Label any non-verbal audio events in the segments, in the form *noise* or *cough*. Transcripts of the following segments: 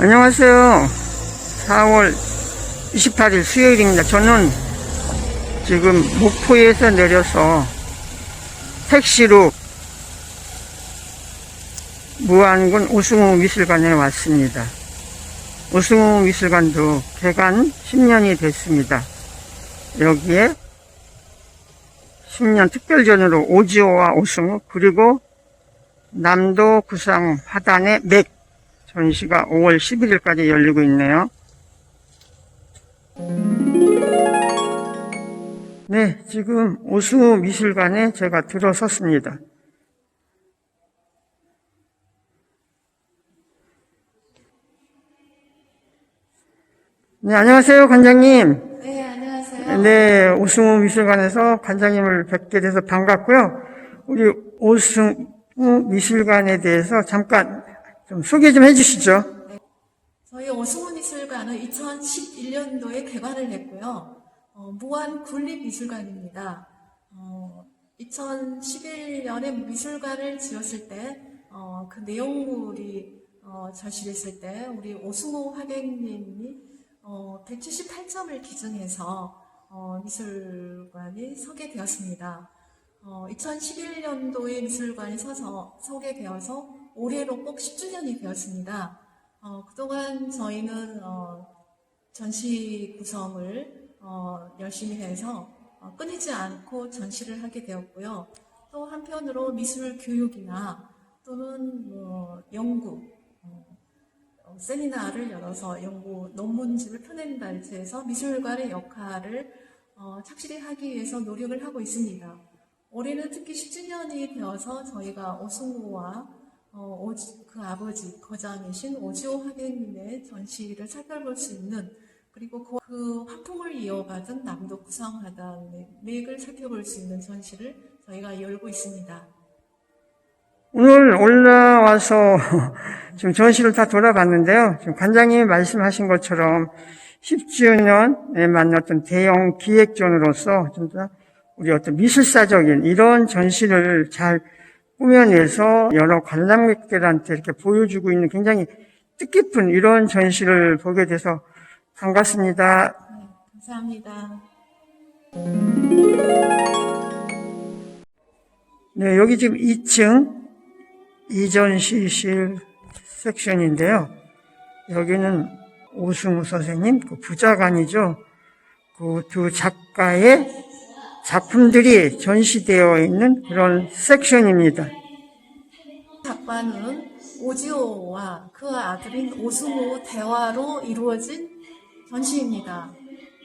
안녕하세요. 4월 28일 수요일입니다. 저는 지금 목포에서 내려서 택시로 무안군 오승우 미술관에 왔습니다. 오승우 미술관도 개관 10년이 됐습니다. 여기에 10년 특별전으로 오지오와 오승우 그리고 남도 구상 화단의 맥 전시가 5월 11일까지 열리고 있네요. 네, 지금 오승우 미술관에 제가 들어섰습니다. 네, 안녕하세요, 관장님. 네, 안녕하세요. 네, 오승우 미술관에서 관장님을 뵙게 돼서 반갑고요. 우리 오승우 미술관에 대해서 잠깐 좀 소개 좀 해주시죠. 저희 오승훈 미술관은 2011년도에 개관을 했고요. 어, 무한 군립미술관입니다. 어, 2011년에 미술관을 지었을 때, 어, 그 내용물이 어, 전시됐을 때, 우리 오승호 화백님이 어, 178점을 기증해서 어, 미술관이 서게 되었습니다. 어, 2011년도에 미술관이 서서 소개되어서 올해로 꼭 10주년이 되었습니다. 어, 그동안 저희는 어, 전시 구성을 어, 열심히 해서 어, 끊이지 않고 전시를 하게 되었고요. 또 한편으로 미술 교육이나 또는 뭐 연구, 어, 어, 세미나를 열어서 연구 논문집을 펴낸다 해서 미술관의 역할을 어, 착실히 하기 위해서 노력을 하고 있습니다. 올해는 특히 10주년이 되어서 저희가 오승우와 어, 오지- 그 아버지 거장이신 오지호 화백님의 전시를 살펴볼 수 있는 그리고 그, 그 화풍을 이어받은 남도 구상하단의 맥을 살펴볼 수 있는 전시를 저희가 열고 있습니다. 오늘 올라와서 *laughs* 지금 전시를 다 돌아봤는데요. 지금 관장님이 말씀하신 것처럼 10주년에 만났던 대형 기획전으로서 좀더 우리 어떤 미술사적인 이런 전시를 잘 꾸며내서 여러 관람객들한테 이렇게 보여주고 있는 굉장히 뜻깊은 이런 전시를 보게 돼서 반갑습니다. 네, 감사합니다. 네, 여기 지금 2층 이전시실 섹션인데요. 여기는 오승우 선생님, 그 부자관이죠. 그 두 작가의 작품들이 전시되어 있는 그런 섹션입니다. 작가는 오지호와 그 아들인 오승호 대화로 이루어진 전시입니다.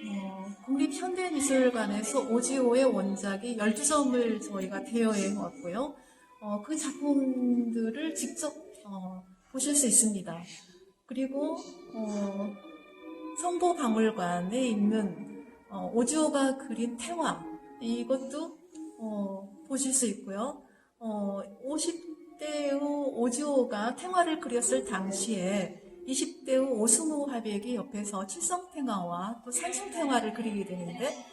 어, 국립현대미술관에서 오지호의 원작이 12점을 저희가 대여해 왔고요. 어, 그 작품들을 직접 어, 보실 수 있습니다. 그리고 어, 성보박물관에 있는 어, 오지호가 그린 태화 이것도 어, 보실 수 있고요. 어, 50대 후 오지호가 태화를 그렸을 당시에 20대 후 오승우 화백이 옆에서 칠성태화와 또 산숭태화를 그리게 되는데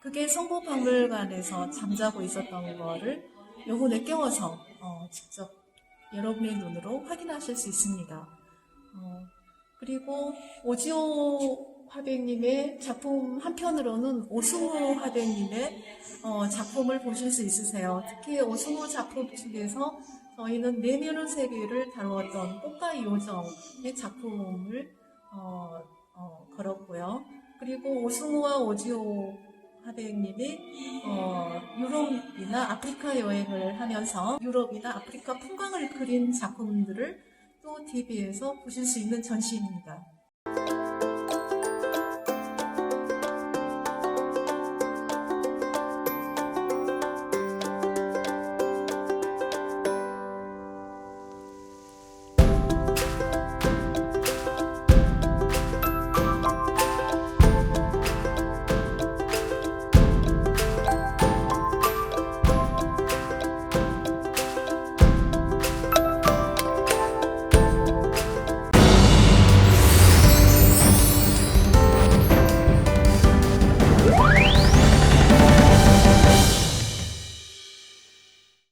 그게 성보박물관에서 잠자고 있었던 거를 요번에 깨워서 어, 직접 여러분의 눈으로 확인하실 수 있습니다. 어, 그리고 오지호 화백님의 작품 한편으로는 오승우 화백님의 어, 작품을 보실 수 있으세요. 특히 오승우 작품 중에서 저희는 내면의 세계를 다루었던 꽃과 요정의 작품을 어, 어, 걸었고요. 그리고 오승우와 오지호 화백님이 어, 유럽이나 아프리카 여행을 하면서 유럽이나 아프리카 풍광을 그린 작품들을 또 TV에서 보실 수 있는 전시입니다.